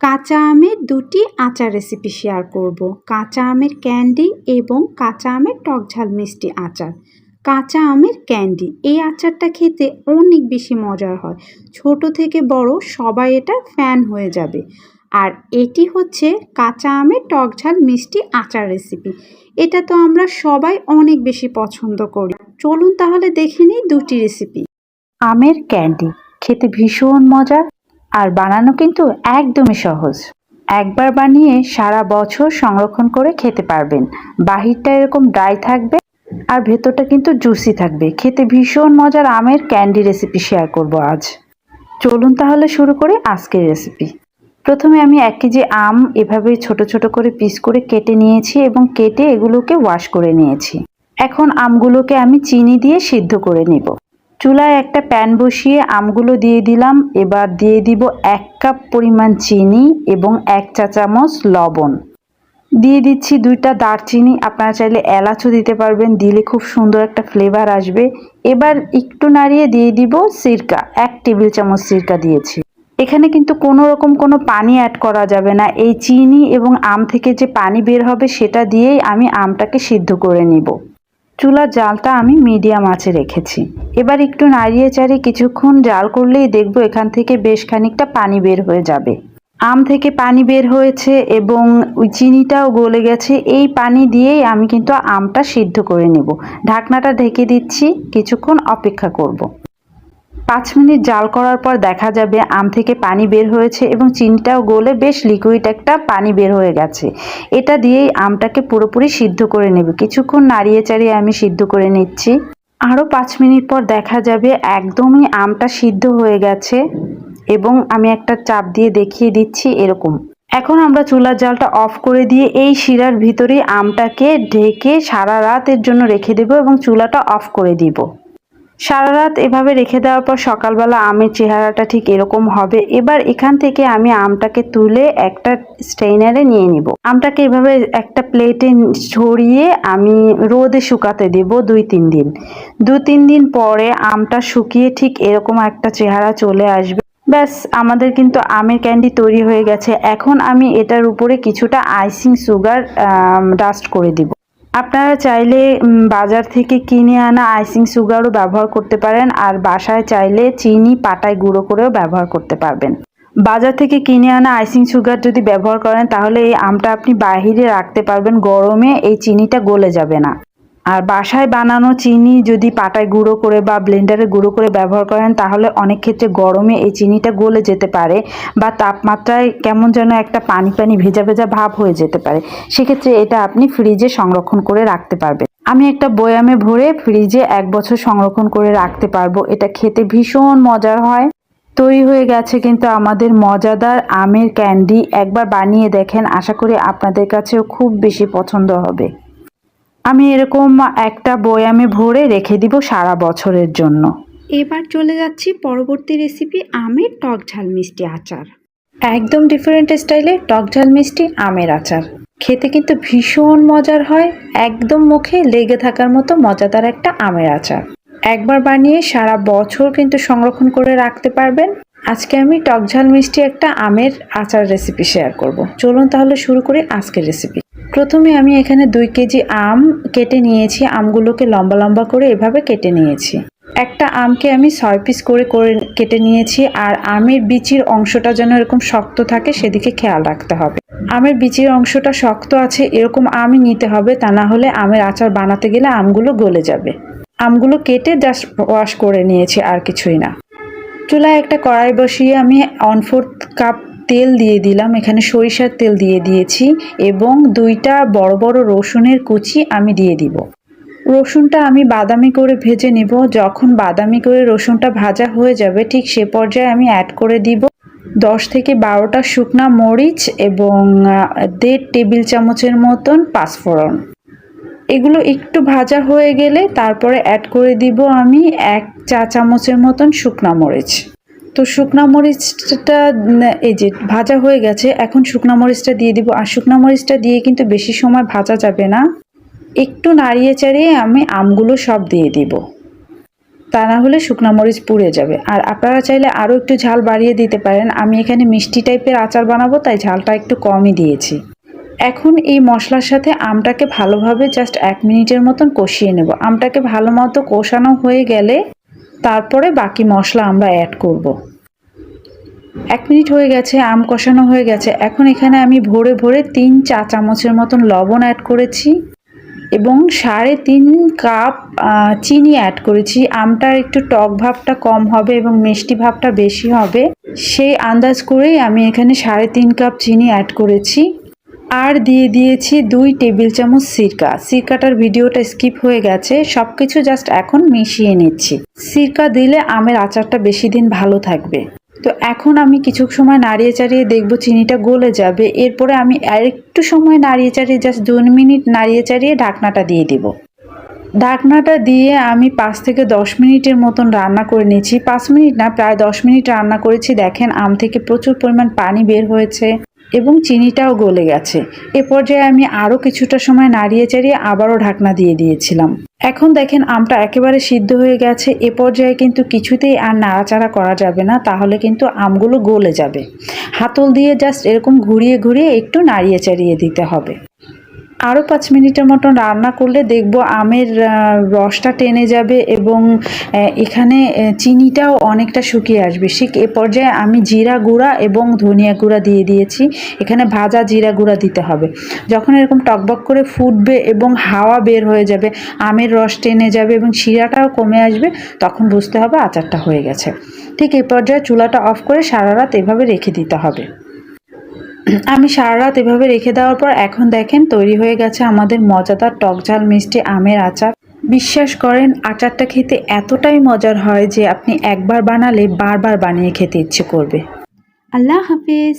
কাঁচা আমের দুটি আচার রেসিপি শেয়ার করব। কাঁচা আমের ক্যান্ডি এবং কাঁচা আমের টক ঝাল মিষ্টি আচার। কাঁচা আমের ক্যান্ডি এই আচারটা খেতে অনেক বেশি মজার হয়। ছোট থেকে বড় সবাই এটা ফ্যান হয়ে যাবে। আর এটি হচ্ছে কাঁচা আমের টক ঝাল মিষ্টি আচার রেসিপি এটা তো আমরা সবাই অনেক বেশি পছন্দ করি। চলুন তাহলে দেখে নিই দুটি রেসিপি আমের ক্যান্ডি খেতে ভীষণ মজার। আর বানানো কিন্তু একদমই সহজ। একবার বানিয়ে সারা বছর সংরক্ষণ করে খেতে পারবেন। বাহিরটা এরকম ড্রাই থাকবে আর ভেতরটা কিন্তু জুসি থাকবে। খেতে ভীষণ মজার আমের ক্যান্ডি রেসিপি শেয়ার করব আজ। চলুন তাহলে শুরু করি আজকের রেসিপি প্রথমে আমি এক কেজি আম এভাবে ছোট ছোট করে পিস করে কেটে নিয়েছি এবং কেটে এগুলোকে ওয়াশ করে নিয়েছি। এখন আমগুলোকে আমি চিনি দিয়ে সিদ্ধ করে নিব। চুলায় একটা প্যান বসিয়ে আমগুলো দিয়ে দিলাম। এবার দিয়ে দিব এক কাপ পরিমাণ চিনি এবং এক চা চামচ লবণ। দিয়ে দিচ্ছি দুইটা দারচিনি। আপনারা চাইলে এলাচও দিতে পারবেন, দিলে খুব সুন্দর একটা ফ্লেভার আসবে। এবার একটু নাড়িয়ে দিয়ে দিব সিরকা। এক টেবিল চামচ সিরকা দিয়েছি। এখানে কিন্তু কোনো রকম কোনো পানি অ্যাড করা যাবে না। এই চিনি এবং আম থেকে যে পানি বের হবে সেটা দিয়েই আমি আমটাকে সিদ্ধ করে নিব। চুলার জালটা আমি মিডিয়াম আঁচে রেখেছি। এবার একটু নাড়িয়ে চাড়িয়ে কিছুক্ষণ জাল করলেই দেখব এখান থেকে বেশ খানিকটা পানি বের হয়ে যাবে। আম থেকে পানি বের হয়েছে এবং চিনিটাও গলে গেছে। এই পানি দিয়েই আমি কিন্তু আমটা সিদ্ধ করে নেব। ঢাকনাটা ঢেকে দিচ্ছি। কিছুক্ষণ অপেক্ষা করব। পাঁচ মিনিট জাল করার পর দেখা যাবে আম থেকে পানি বের হয়েছে এবং চিনিটাও গলে বেশ লিকুইড একটা পানি বের হয়ে গেছে। এটা দিয়েই আমটাকে পুরোপুরি সিদ্ধ করে নেবে। কিছুক্ষণ নাড়িয়ে চাড়িয়ে আমি সিদ্ধ করে নিচ্ছি। আরও পাঁচ মিনিট পর দেখা যাবে একদমই আমটা সিদ্ধ হয়ে গেছে এবং আমি একটা চাপ দিয়ে দেখিয়ে দিচ্ছি এরকম। এখন আমরা চুলার জালটা অফ করে দিয়ে এই শিরার ভিতরে আমটাকে ঢেকে সারা রাতের জন্য রেখে দেব এবং চুলাটা অফ করে দিব। সারা রাত এভাবে রেখে দেওয়ার পর সকালবেলা আমের চেহারাটা ঠিক এরকম হবে। এবার এখান থেকে আমি আমটাকে তুলে একটা স্ট্রেইনারে নিয়ে নিব। আমটাকে এভাবে একটা প্লেটে ছড়িয়ে আমি রোদে শুকাতে দেব দুই তিন দিন। দু তিন দিন পরে আমটা শুকিয়ে ঠিক এরকম একটা চেহারা চলে আসবে। ব্যাস, আমাদের কিন্তু আমের ক্যান্ডি তৈরি হয়ে গেছে। এখন আমি এটার উপরে কিছুটা আইসিং সুগার ডাস্ট করে দিব। আপনারা চাইলে বাজার থেকে কিনে আনা আইসিং সুগারও ব্যবহার করতে পারেন আর বাসায় চাইলে চিনি পাটায় গুঁড়ো করেও ব্যবহার করতে পারবেন। বাজার থেকে কিনে আনা আইসিং সুগার যদি ব্যবহার করেন, তাহলে এই আমটা আপনি বাহিরে রাখতে পারবেন গরমে, এই চিনিটা গলে যাবে না। আর বাসায় বানানো চিনি যদি পাটায় গুঁড়ো করে বা ব্লেন্ডারে গুঁড়ো করে ব্যবহার করেন, তাহলে অনেক ক্ষেত্রে গরমে এই চিনিটা গলে যেতে পারে বা তাপমাত্রায় কেমন যেন একটা পানি পানি ভেজা ভেজা ভাব হয়ে যেতে পারে। সেক্ষেত্রে এটা আপনি ফ্রিজে সংরক্ষণ করে রাখতে পারবেন। আমি একটা বয়ামে ভরে ফ্রিজে এক বছর সংরক্ষণ করে রাখতে পারব। এটা খেতে ভীষণ মজার হয়। তৈরি হয়ে গেছে কিন্তু আমাদের মজাদার আমের ক্যান্ডি একবার বানিয়ে দেখেন, আশা করি আপনাদের কাছেও খুব বেশি পছন্দ হবে। আমি এরকম একটা বয়ামে ভরে রেখে দিব সারা বছরের জন্য। এবার চলে যাচ্ছি পরবর্তী রেসিপি আমের টক ঝাল মিষ্টি আচার। একদম ডিফারেন্ট স্টাইলে টক ঝাল মিষ্টি, আমের আচার। খেতে কিন্তু ভীষণ মজার হয়, একদম মুখে লেগে থাকার মতো মজাদার একটা আমের আচার। একবার বানিয়ে সারা বছর কিন্তু সংরক্ষণ করে রাখতে পারবেন। আজকে আমি টক ঝাল মিষ্টি একটা আমের আচার রেসিপি শেয়ার করব। চলুন তাহলে শুরু করি আজকের রেসিপি প্রথমে আমি এখানে দুই কেজি আম কেটে নিয়েছি। আমগুলোকে লম্বা লম্বা করে এভাবে কেটে নিয়েছি। একটা আমকে আমি ছয় পিস করে করে কেটে নিয়েছি আর আমের বিচির অংশটা যেন এরকম শক্ত থাকে সেদিকে খেয়াল রাখতে হবে। আমের বিচির অংশটা শক্ত আছে, এরকম আমই নিতে হবে, তা না হলে আমের আচার বানাতে গেলে আমগুলো গলে যাবে। আমগুলো কেটে জাস্ট ওয়াশ করে নিয়েছি, আর কিছুই না। চুলায় একটা কড়াই বসিয়ে আমি ওয়ান ফোর্থ কাপ তেল দিয়ে দিলাম। এখানে সরিষার তেল দিয়ে দিয়েছি এবং দুইটা বড় বড় রসুনের কুচি আমি দিয়ে দিব। রসুনটা আমি বাদামি করে ভেজে নিব। যখন বাদামি করে রসুনটা ভাজা হয়ে যাবে, ঠিক সে পর্যায়ে আমি অ্যাড করে দিব দশ থেকে বারোটা শুকনা মরিচ এবং দেড় টেবিল চামচের মতন পাঁচফোড়ন। এগুলো একটু ভাজা হয়ে গেলে তারপরে অ্যাড করে দিব আমি এক চা চামচের মতন শুকনা মরিচ। তো শুকনা মরিচটা এই যে ভাজা হয়ে গেছে, এখন শুকনা মরিচটা দিয়ে দিব। আর শুকনা মরিচটা দিয়ে কিন্তু বেশি সময় ভাজা যাবে না। একটু নাড়িয়ে চাড়িয়ে আমি আমগুলো সব দিয়ে দিব। তা না হলে শুকনো মরিচ পুড়ে যাবে। আর আপনারা চাইলে আরও একটু ঝাল বাড়িয়ে দিতে পারেন। আমি এখানে মিষ্টি টাইপের আচার বানাবো, তাই ঝালটা একটু কমই দিয়েছি। এখন এই মশলার সাথে আমটাকে ভালোভাবে জাস্ট এক মিনিটের মতন কষিয়ে নেব। আমটাকে ভালো মতো কষানো হয়ে গেলে তারপরে বাকি মশলা আমরা অ্যাড করব। এক মিনিট হয়ে গেছে, আম কষানো হয়ে গেছে। এখন এখানে আমি ভরে ভরে তিন চা চামচের মতন লবণ অ্যাড করেছি এবং সাড়ে তিন কাপ চিনি অ্যাড করেছি। আমটার একটু টক ভাবটা কম হবে এবং মিষ্টি ভাবটা বেশি হবে। সেই আন্দাজ করেই আমি এখানে সাড়ে তিন কাপ চিনি অ্যাড করেছি। আর দিয়ে দিয়েছি দুই টেবিল চামচ সিরকা। সিরকাটার ভিডিওটা স্কিপ হয়ে গেছে সব কিছু জাস্ট এখন মিশিয়ে নিচ্ছি। সিরকা দিলে আমের আচারটা বেশি দিন ভালো থাকবে। তো এখন আমি কিছু সময় নাড়িয়ে চাড়িয়ে দেখব চিনিটা গলে যাবে। এরপরে আমি আরেকটু সময় নাড়িয়ে চাড়িয়ে জাস্ট দু মিনিট নাড়িয়ে চাড়িয়ে ঢাকনাটা দিয়ে দিব। ঢাকনাটা দিয়ে আমি পাঁচ থেকে দশ মিনিটের মতন রান্না করে নিয়েছি পাঁচ মিনিট না, প্রায় দশ মিনিট রান্না করেছি। দেখেন আম থেকে প্রচুর পরিমাণ পানি বের হয়েছে। এবং চিনিটাও গলে গেছে। এ পর্যায়ে আমি আরও কিছুটা সময় নাড়িয়ে চাড়িয়ে আবারও ঢাকনা দিয়ে দিয়েছিলাম। এখন দেখেন আমটা একেবারে সিদ্ধ হয়ে গেছে। এ পর্যায়ে কিন্তু কিছুতেই আর নাড়াচাড়া করা যাবে না, তাহলে কিন্তু আমগুলো গলে যাবে। হাতল দিয়ে জাস্ট এরকম ঘুরিয়ে ঘুরিয়ে একটু নাড়িয়ে চাড়িয়ে দিতে হবে। আরও পাঁচ মিনিটের মতন রান্না করলে দেখব আমের রসটা টেনে যাবে এবং এখানে চিনিটাও অনেকটা শুকিয়ে আসবে। ঠিক এ পর্যায়ে আমি জিরা গুঁড়া এবং ধনিয়া গুঁড়া দিয়ে দিয়েছি। এখানে ভাজা জিরা গুঁড়া দিতে হবে। যখন এরকম টকবক করে ফুটবে এবং হাওয়া বের হয়ে যাবে, আমের রস টেনে যাবে এবং শিরাটাও কমে আসবে, তখন বুঝতে হবে আচারটা হয়ে গেছে। ঠিক এ পর্যায়ে চুলাটা অফ করে সারা রাত এভাবে রেখে দিতে হবে। আমি সারা রাত এভাবে রেখে দেওয়ার পর এখন দেখেন তৈরি হয়ে গেছে আমাদের মজাদার টকঝাল মিষ্টি আমের আচার। বিশ্বাস করেন, আচারটা খেতে এতটাই মজার হয় যে আপনি একবার বানালে বারবার বানিয়ে খেতে ইচ্ছে করবে। আল্লাহ হাফিজ।